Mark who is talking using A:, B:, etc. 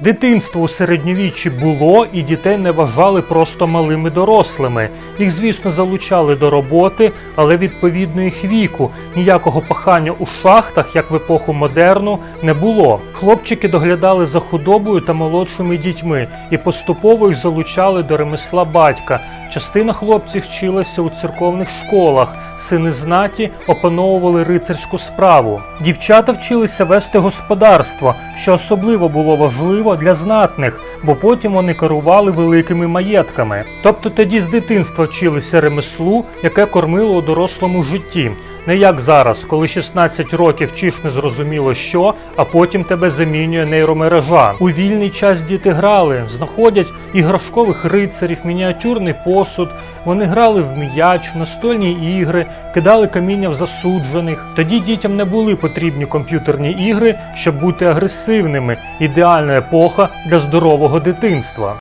A: Дитинство у середньовіччі було, і дітей не вважали просто малими дорослими. Їх, звісно, залучали до роботи, але відповідно їх віку. Ніякого пахання у шахтах, як в епоху модерну, не було. Хлопчики доглядали за худобою та молодшими дітьми і поступово їх залучали до ремесла батька. Частина хлопців вчилася у церковних школах, сини знаті опановували рицарську справу. Дівчата вчилися вести господарство, що особливо було важливо для знатних, бо потім вони керували великими маєтками. Тобто тоді з дитинства вчилися ремеслу, яке кормило у дорослому житті. Не як зараз, коли 16 років вчиш незрозуміло що, а потім тебе замінює нейромережа. У вільний час діти грали, знаходять іграшкових рицарів, мініатюрний посуд. Вони грали в м'яч, в настольні ігри, кидали каміння в засуджених. Тоді дітям не були потрібні комп'ютерні ігри, щоб бути агресивними. Ідеальна епоха для здорового дитинства.